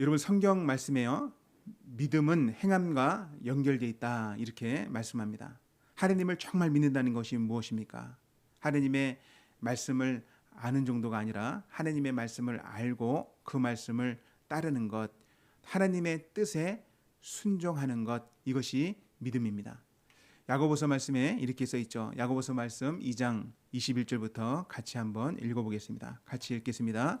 여러분 성경 말씀에요. 믿음은 행함과 연결되어 있다. 이렇게 말씀합니다. 하나님을 정말 믿는다는 것이 무엇입니까? 하나님의 말씀을 아는 정도가 아니라 하나님의 말씀을 알고 그 말씀을 따르는 것, 하나님의 뜻에 순종하는 것 이것이 믿음입니다. 야고보서 말씀에 이렇게 써 있죠. 야고보서 말씀 2장 21절부터 같이 한번 읽어 보겠습니다. 같이 읽겠습니다.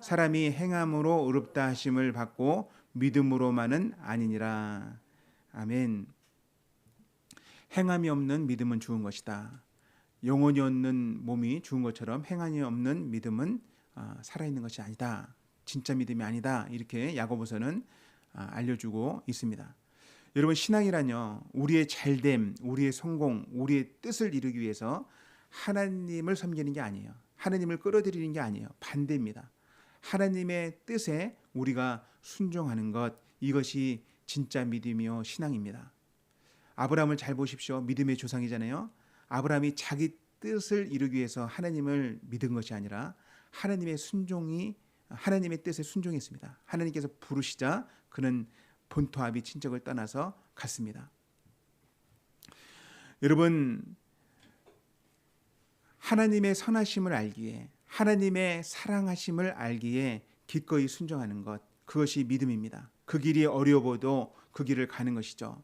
사람이 행함으로 의롭다 하심을 받고 믿음으로만은 아니니라. 아멘. 행함이 없는 믿음은 죽은 것이다. 영혼이 없는 몸이 죽은 것처럼 행함이 없는 믿음은 아, 살아있는 것이 아니다. 진짜 믿음이 아니다. 이렇게 야고보서는 아, 알려주고 있습니다. 여러분 신앙이란요 우리의 잘됨, 우리의 성공, 우리의 뜻을 이루기 위해서 하나님을 섬기는 게 아니에요. 하나님을 끌어들이는 게 아니에요. 반대입니다. 하나님의 뜻에 우리가 순종하는 것 이것이 진짜 믿음이요 신앙입니다. 아브라함을 잘 보십시오. 믿음의 조상이잖아요. 아브라함이 자기 뜻을 이루기 위해서 하나님을 믿은 것이 아니라 하나님의 순종이 하나님의 뜻에 순종했습니다. 하나님께서 부르시자 그는 본토 아비 친척을 떠나서 갔습니다. 여러분 하나님의 선하심을 알기에 하나님의 사랑하심을 알기에 기꺼이 순종하는 것 그것이 믿음입니다. 그 길이 어려워도 그 길을 가는 것이죠.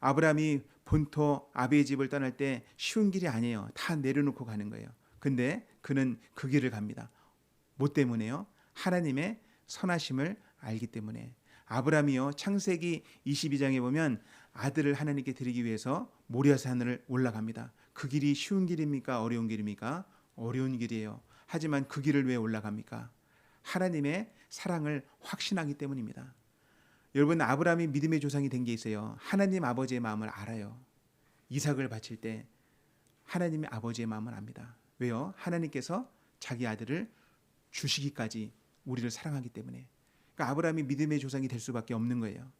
아브라함이 본토 아비의 집을 떠날 때 쉬운 길이 아니에요. 다 내려놓고 가는 거예요. 근데 그는 그 길을 갑니다. 뭐 때문에요? 하나님의 선하심을 알기 때문에 아브라함이요 창세기 22장에 보면 아들을 하나님께 드리기 위해서 모리아산을 올라갑니다. 그 길이 쉬운 길입니까? 어려운 길입니까? 어려운 길이에요. 하지만 그 길을 왜 올라갑니까? 하나님의 사랑을 확신하기 때문입니다. 여러분 아브라함이 믿음의 조상이 된 게 있어요. 하나님 아버지의 마음을 알아요. 이삭을 바칠 때 하나님의 아버지의 마음을 압니다. 왜요? 하나님께서 자기 아들을 주시기까지 우리를 사랑하기 때문에. 그러니까 아브라함이 믿음의 조상이 될 수밖에 없는 거예요.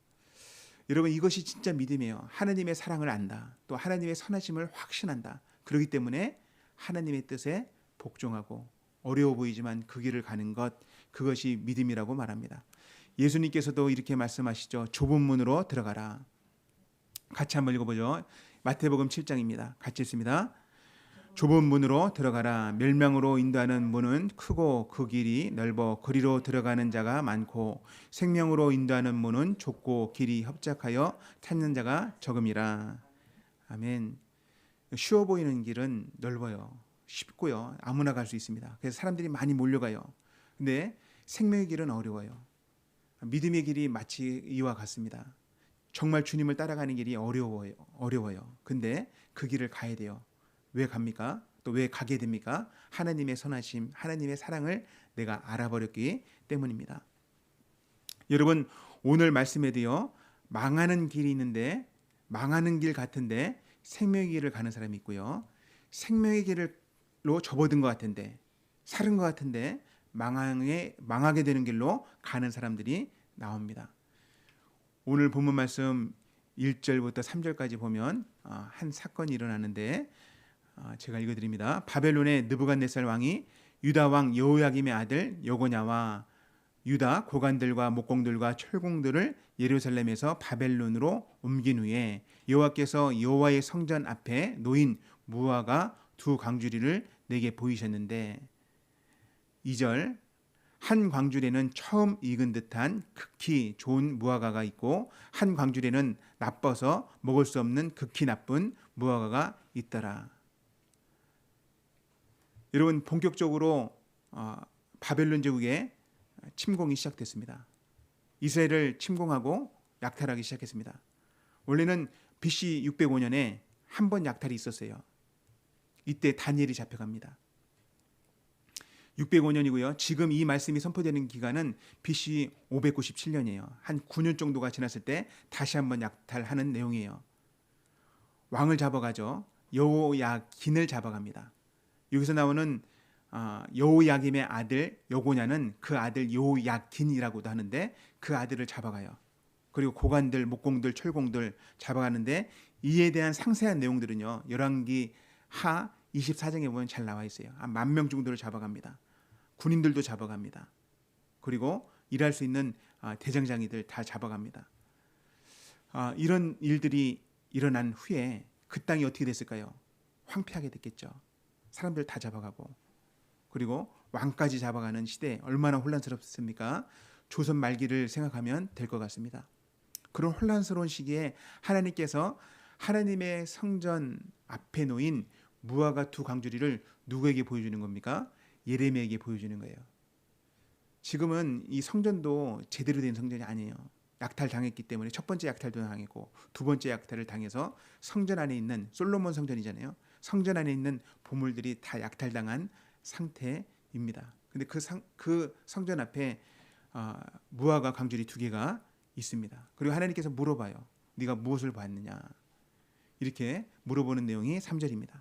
여러분 이것이 진짜 믿음이에요. 하나님의 사랑을 안다. 또 하나님의 선하심을 확신한다. 그렇기 때문에 하나님의 뜻에 복종하고 어려워 보이지만 그 길을 가는 것 그것이 믿음이라고 말합니다. 예수님께서도 이렇게 말씀하시죠. 좁은 문으로 들어가라. 같이 한번 읽어보죠. 마태복음 7장입니다. 같이 읽습니다. 좁은 문으로 들어가라. 멸망으로 인도하는 문은 크고 그 길이 넓어 거리로 들어가는 자가 많고 생명으로 인도하는 문은 좁고 길이 협착하여 찾는 자가 적음이라. 아멘. 쉬워 보이는 길은 넓어요. 쉽고요. 아무나 갈 수 있습니다. 그래서 사람들이 많이 몰려가요. 근데 생명의 길은 어려워요. 믿음의 길이 마치 이와 같습니다. 정말 주님을 따라가는 길이 어려워요. 어려워요. 근데 그 길을 가야 돼요. 왜 갑니까? 또 왜 가게 됩니까? 하나님의 선하심, 하나님의 사랑을 내가 알아버렸기 때문입니다. 여러분 오늘 말씀에도요 망하는 길이 있는데 망하는 길 같은데 생명의 길을 가는 사람이 있고요 생명의 길 로 접어든 것 같은데 살은 것 같은데 망하게 망하게 되는 길로 가는 사람들이 나옵니다. 오늘 본문 말씀 1절부터 3절까지 보면 어, 한 사건이 일어나는데 아, 제가 읽어드립니다. 바벨론의 느부갓네살 왕이 유다 왕 여호야김의 아들 여고냐와 유다 고관들과 목공들과 철공들을 예루살렘에서 바벨론으로 옮긴 후에 여호와께서 여호와의 성전 앞에 놓인 무화과 두 광주리를 내게 보이셨는데 2절 한 광주리는 처음 익은 듯한 극히 좋은 무화과가 있고 한 광주리는 나빠서 먹을 수 없는 극히 나쁜 무화과가 있더라. 여러분 본격적으로 어, 바벨론 제국의 침공이 시작됐습니다. 이스라엘을 침공하고 약탈하기 시작했습니다. 원래는 BC 605년에 한 번 약탈이 있었어요. 이때 다니엘이 잡혀갑니다. 605년이고요. 지금 이 말씀이 선포되는 기간은 BC 597년이에요. 한 9년 정도가 지났을 때 다시 한번 약탈하는 내용이에요. 왕을 잡아가죠. 여호야긴을 잡아갑니다. 여기서 나오는 아, 여호야김의 아들 여고냐는 그 아들 여호야긴이라고도 하는데 그 아들을 잡아가요. 그리고 고관들, 목공들, 철공들 잡아가는데 이에 대한 상세한 내용들은요. 열왕기 하 24장에 보면 잘 나와 있어요. 한 만 명 정도를 잡아갑니다. 군인들도 잡아갑니다. 그리고 일할 수 있는 아, 대장장이들 다 잡아갑니다. 아, 이런 일들이 일어난 후에 그 땅이 어떻게 됐을까요? 황폐하게 됐겠죠. 사람들 다 잡아가고 그리고 왕까지 잡아가는 시대 얼마나 혼란스럽습니까? 조선 말기를 생각하면 될 것 같습니다. 그런 혼란스러운 시기에 하나님께서 하나님의 성전 앞에 놓인 무화과 두 광주리를 누구에게 보여주는 겁니까? 예레미야에게 보여주는 거예요. 지금은 이 성전도 제대로 된 성전이 아니에요. 약탈 당했기 때문에 첫 번째 약탈도 당했고 두 번째 약탈을 당해서 성전 안에 있는 솔로몬 성전이잖아요. 성전 안에 있는 보물들이 다 약탈당한 상태입니다. 근데 그, 상, 그 성전 앞에 어, 무화과 광주리 두 개가 있습니다. 그리고 하나님께서 물어봐요. 네가 무엇을 봤느냐? 이렇게 물어보는 내용이 3절입니다.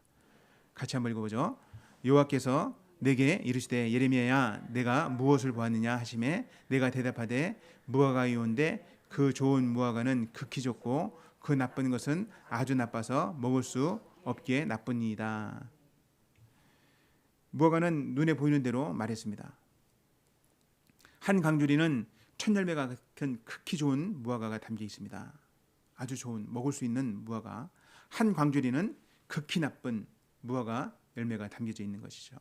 같이 한번 읽어보죠. 여호와께서 내게 이르시되 예레미야야 내가 무엇을 보았느냐 하심에 내가 대답하되 무화과이온데 그 좋은 무화과는 극히 좋고 그 나쁜 것은 아주 나빠서 먹을 수 없기에 나쁘니이다. 무화과는 눈에 보이는 대로 말했습니다. 한 강주리는 천열매가 같은 극히 좋은 무화과가 담겨 있습니다. 아주 좋은 먹을 수 있는 무화과. 한 광주리는 극히 나쁜 무화과 열매가 담겨져 있는 것이죠.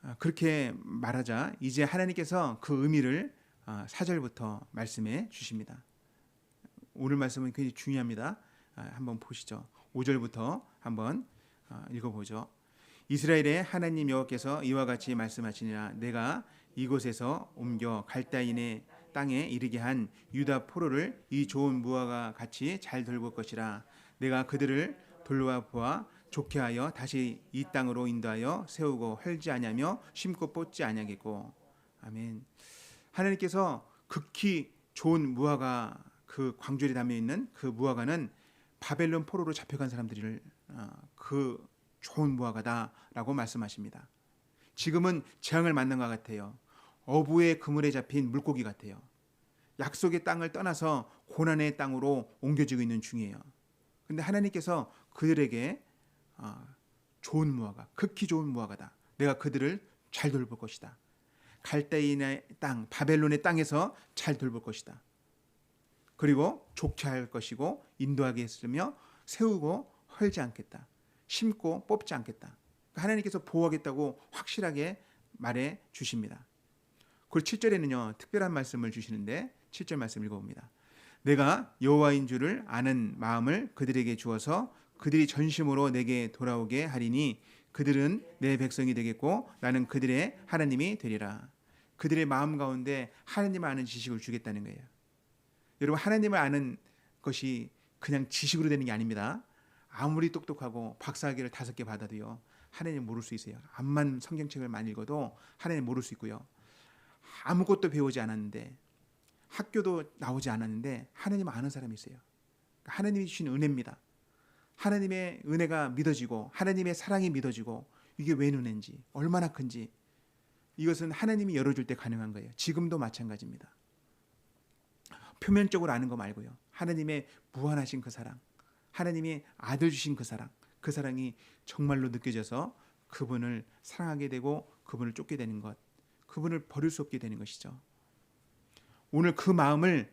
아, 그렇게 말하자 이제 하나님께서 그 의미를 아, 사절부터 말씀해 주십니다. 오늘 말씀은 굉장히 중요합니다. 아, 한번 보시죠. 5절부터 한번 읽어보죠. 이스라엘의 하나님 여호와께서 이와 같이 말씀하시니라 내가 이곳에서 옮겨 갈다인의 땅에 이르게 한 유다 포로를 이 좋은 무화과 같이 잘 돌볼 것이라 내가 그들을 돌로와 보아 좋게 하여 다시 이 땅으로 인도하여 세우고 헐지 아니하며 심고 뽑지 아니하겠고 아멘. 하나님께서 극히 좋은 무화과 그 광주리 담에 있는 그 무화과는 바벨론 포로로 잡혀간 사람들을 어, 그 좋은 무화과다라고 말씀하십니다. 지금은 재앙을 만난 것 같아요. 어부의 그물에 잡힌 물고기 같아요. 약속의 땅을 떠나서 고난의 땅으로 옮겨지고 있는 중이에요. 근데 하나님께서 그들에게 아, 좋은 무화과, 극히 좋은 무화과다. 내가 그들을 잘 돌볼 것이다. 갈대인의 땅, 바벨론의 땅에서 잘 돌볼 것이다. 그리고 좋게 할 것이고 인도하게 했으며 세우고 헐지 않겠다. 심고 뽑지 않겠다. 그러니까 하나님께서 보호하겠다고 확실하게 말해 주십니다. 그리고 7절에는요. 특별한 말씀을 주시는데 7절 말씀 읽어봅니다. 내가 여호와인 줄을 아는 마음을 그들에게 주어서 그들이 전심으로 내게 돌아오게 하리니 그들은 내 백성이 되겠고 나는 그들의 하나님이 되리라. 그들의 마음 가운데 하나님을 아는 지식을 주겠다는 거예요. 여러분 하나님을 아는 것이 그냥 지식으로 되는 게 아닙니다. 아무리 똑똑하고 박사학위를 다섯 개 받아도요. 하나님 모를 수 있어요. 암만 성경책을 많이 읽어도 하나님 모를 수 있고요. 아무것도 배우지 않았는데 학교도 나오지 않았는데 하나님 아는 사람이 있어요. 그러니까 하나님이 주신 은혜입니다. 하나님의 은혜가 믿어지고 하나님의 사랑이 믿어지고 이게 웬 은혜인지 얼마나 큰지 이것은 하나님이 열어줄 때 가능한 거예요. 지금도 마찬가지입니다. 표면적으로 아는 거 말고요. 하나님의 무한하신 그 사랑, 하나님이 아들 주신 그 사랑, 그 사랑이 정말로 느껴져서 그분을 사랑하게 되고 그분을 쫓게 되는 것, 그분을 버릴 수 없게 되는 것이죠. 오늘 그 마음을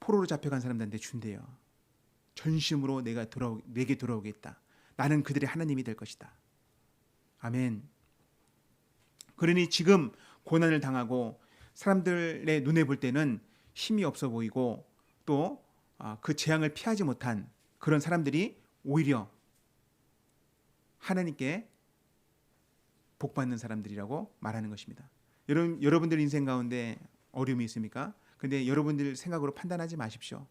포로로 잡혀간 사람들한테 준대요. 전심으로 내가 돌아오, 내게 돌아오겠다. 나는 그들의 하나님이 될 것이다. 아멘. 그러니 지금 고난을 당하고 사람들의 눈에 볼 때는 힘이 없어 보이고 또그 아, 재앙을 피하지 못한 그런 사람들이 오히려 하나님께 복받는 사람들이라고 말하는 것입니다. 여러분 여러분들 인생 가운데 어려움이 있습니까? 근데 여러분들 생각으로 판단하지 마십시오.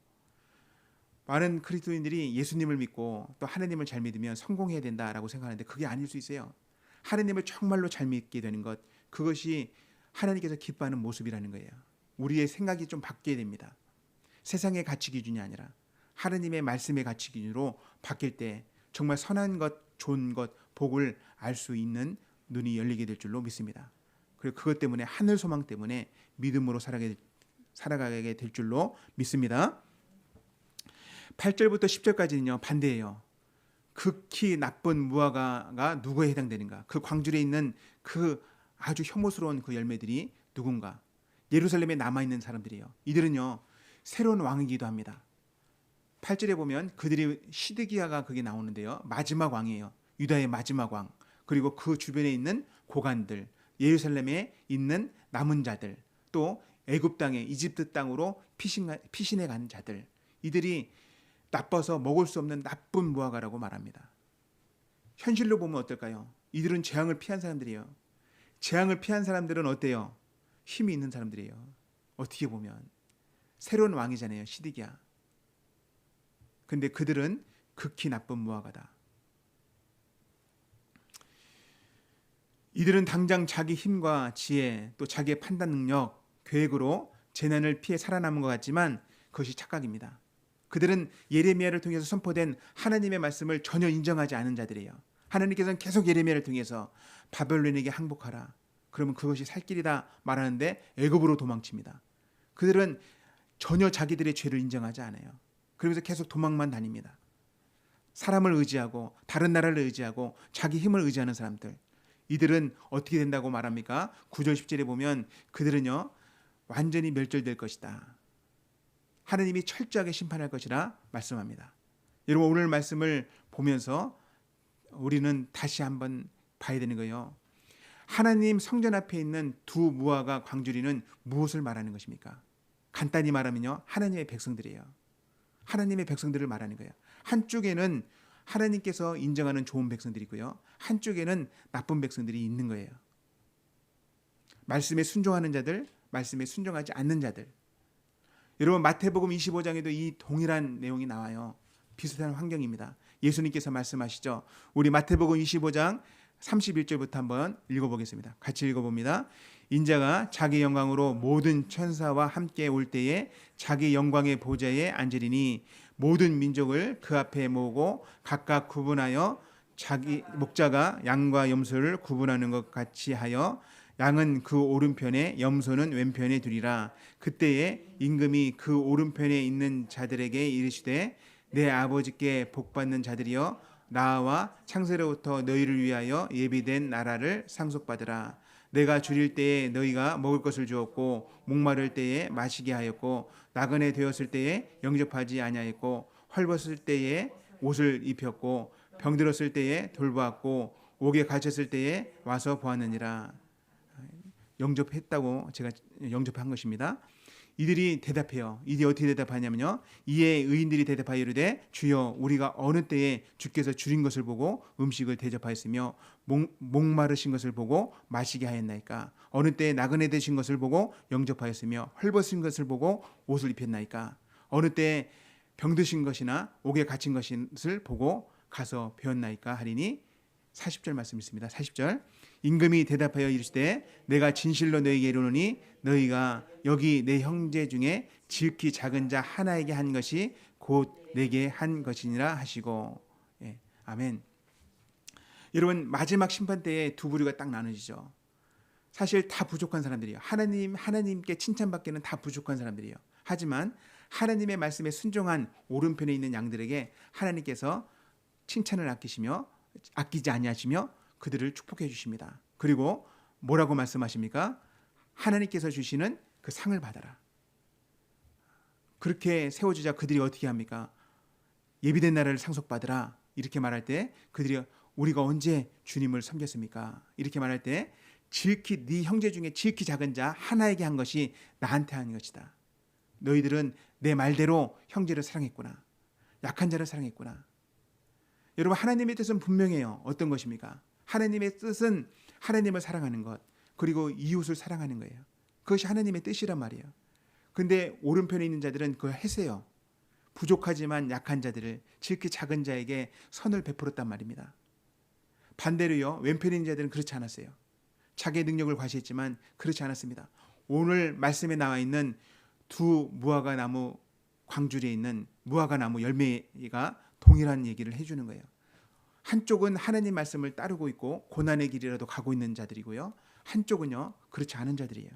많은 그리스도인들이 예수님을 믿고 또 하나님을 잘 믿으면 성공해야 된다라고 생각하는데 그게 아닐 수 있어요. 하나님을 정말로 잘 믿게 되는 것 그것이 하나님께서 기뻐하는 모습이라는 거예요. 우리의 생각이 좀 바뀌어야 됩니다. 세상의 가치 기준이 아니라 하나님의 말씀의 가치 기준으로 바뀔 때 정말 선한 것, 좋은 것, 복을 알 수 있는 눈이 열리게 될 줄로 믿습니다. 그리고 그것 때문에 하늘 소망 때문에 믿음으로 살아가게, 살아가게 될 줄로 믿습니다. 8절부터 10절까지는요 반대예요. 극히 나쁜 무화과가 누구에 해당되는가? 그 광주리에 있는 그 아주 혐오스러운 그 열매들이 누군가? 예루살렘에 남아 있는 사람들이에요. 이들은요 새로운 왕이기도 합니다. 8절에 보면 그들이 시드기야가 그게 나오는데요. 마지막 왕이에요. 유다의 마지막 왕. 그리고 그 주변에 있는 고관들, 예루살렘에 있는 남은 자들, 또 애굽 땅에 이집트 땅으로 피신, 피신해 간 자들. 이들이 나빠서 먹을 수 없는 나쁜 무화과라고 말합니다. 현실로 보면 어떨까요? 이들은 재앙을 피한 사람들이에요. 재앙을 피한 사람들은 어때요? 힘이 있는 사람들이에요. 어떻게 보면 새로운 왕이잖아요. 시드기야. 근데 그들은 극히 나쁜 무화과다. 이들은 당장 자기 힘과 지혜 또 자기의 판단 능력, 계획으로 재난을 피해 살아남은 것 같지만 그것이 착각입니다. 그들은 예레미야를 통해서 선포된 하나님의 말씀을 전혀 인정하지 않은 자들이에요. 하나님께서는 계속 예레미야를 통해서 바벨론에게 항복하라. 그러면 그것이 살 길이다 말하는데 애굽으로 도망칩니다. 그들은 전혀 자기들의 죄를 인정하지 않아요. 그러면서 계속 도망만 다닙니다. 사람을 의지하고 다른 나라를 의지하고 자기 힘을 의지하는 사람들. 이들은 어떻게 된다고 말합니까? 9절 10절에 보면 그들은요. 완전히 멸절될 것이다. 하느님이 철저하게 심판할 것이라 말씀합니다. 여러분 오늘 말씀을 보면서 우리는 다시 한번 봐야 되는 거예요. 하나님 성전 앞에 있는 두 무화과 광주리는 무엇을 말하는 것입니까? 간단히 말하면요. 하나님의 백성들이에요. 하나님의 백성들을 말하는 거예요. 한쪽에는 하나님께서 인정하는 좋은 백성들이고요. 한쪽에는 나쁜 백성들이 있는 거예요. 말씀에 순종하는 자들, 말씀에 순종하지 않는 자들. 여러분 마태복음 25장에도 이 동일한 내용이 나와요. 비슷한 환경입니다. 예수님께서 말씀하시죠. 우리 마태복음 25장 31절부터 한번 읽어보겠습니다. 같이 읽어봅니다. 인자가 자기 영광으로 모든 천사와 함께 올 때에 자기 영광의 보좌에 앉으리니 모든 민족을 그 앞에 모으고 각각 구분하여 자기 목자가 양과 염소를 구분하는 것 같이 하여 양은 그 오른편에 염소는 왼편에 두리라. 그때에 임금이 그 오른편에 있는 자들에게 이르시되 내 아버지께 복 받는 자들이여 나와 창세로부터 너희를 위하여 예비된 나라를 상속받으라 내가 줄일 때에 너희가 먹을 것을 주었고 목마를 때에 마시게 하였고 나그네 되었을 때에 영접하지 아니하였고 헐벗을 때에 옷을 입혔고 병들었을 때에 돌보았고 옥에 갇혔을 때에 와서 보았느니라 영접했다고 제가 영접한 것입니다. 이들이 대답해요. 이들이 어떻게 대답하냐면요. 이에 의인들이 대답하여 이르되 주여 우리가 어느 때에 주께서 줄인 것을 보고 음식을 대접하였으며 목, 목마르신 것을 보고 마시게 하였나이까 어느 때에 나그네 되신 것을 보고 영접하였으며 헐벗은 것을 보고 옷을 입혔나이까 어느 때에 병드신 것이나 옥에 갇힌 것을 보고 가서 배웠나이까 하리니 40절 말씀 있습니다. 40절 임금이 대답하여 이르시되 내가 진실로 너희에게 이르노니 너희가 여기 내 형제 중에 지극히 작은 자 하나에게 한 것이 곧 내게 한 것이니라 하시고 예, 아멘. 여러분 마지막 심판 때에 두 부류가 딱 나눠지죠. 사실 다 부족한 사람들이에요. 하나님 하나님께 칭찬받기는 다 부족한 사람들이에요. 하지만 하나님의 말씀에 순종한 오른편에 있는 양들에게 하나님께서 칭찬을 아끼시며 아끼지 아니하시며 그들을 축복해 주십니다. 그리고 뭐라고 말씀하십니까? 하나님께서 주시는 그 상을 받아라. 그렇게 세워주자 그들이 어떻게 합니까? 예비된 나라를 상속받으라. 이렇게 말할 때 그들이 우리가 언제 주님을 섬겼습니까? 이렇게 말할 때 지극히 네 형제 중에 지극히 작은 자 하나에게 한 것이 나한테 한 것이다. 너희들은 내 말대로 형제를 사랑했구나. 약한 자를 사랑했구나. 여러분 하나님의 뜻은 분명해요. 어떤 것입니까? 하나님의 뜻은 하나님을 사랑하는 것 그리고 이웃을 사랑하는 거예요. 그것이 하나님의 뜻이란 말이에요. 근데 오른편에 있는 자들은 그걸 해세요. 부족하지만 약한 자들을 지극히 작은 자에게 선을 베풀었단 말입니다. 반대로요. 왼편인 자들은 그렇지 않았어요. 자기의 능력을 과시했지만 그렇지 않았습니다. 오늘 말씀에 나와 있는 두 무화과 나무 광줄에 있는 무화과 나무 열매가 동일한 얘기를 해주는 거예요. 한쪽은 하나님 말씀을 따르고 있고 고난의 길이라도 가고 있는 자들이고요. 한쪽은요 그렇지 않은 자들이에요.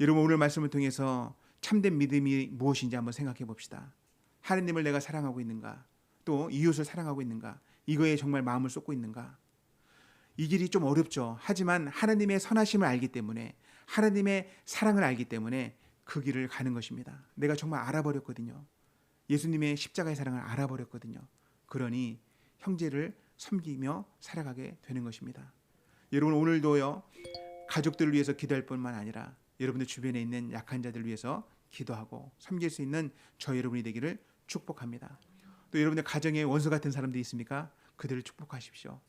여러분 오늘 말씀을 통해서 참된 믿음이 무엇인지 한번 생각해 봅시다. 하나님을 내가 사랑하고 있는가? 또 이웃을 사랑하고 있는가? 이거에 정말 마음을 쏟고 있는가? 이 길이 좀 어렵죠. 하지만 하나님의 선하심을 알기 때문에 하나님의 사랑을 알기 때문에 그 길을 가는 것입니다. 내가 정말 알아버렸거든요. 예수님의 십자가의 사랑을 알아버렸거든요. 그러니 형제를 섬기며 살아가게 되는 것입니다. 여러분 오늘도요 가족들을 위해서 기도할 뿐만 아니라 여러분들 주변에 있는 약한 자들을 위해서 기도하고 섬길 수 있는 저 여러분이 되기를 축복합니다. 또 여러분들 가정에 원수 같은 사람들이 있습니까? 그들을 축복하십시오.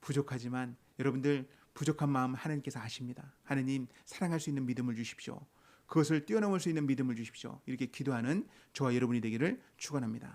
부족하지만 여러분들 부족한 마음 하나님께서 아십니다. 하나님 사랑할 수 있는 믿음을 주십시오. 그것을 뛰어넘을 수 있는 믿음을 주십시오. 이렇게 기도하는 저와 여러분이 되기를 축원합니다.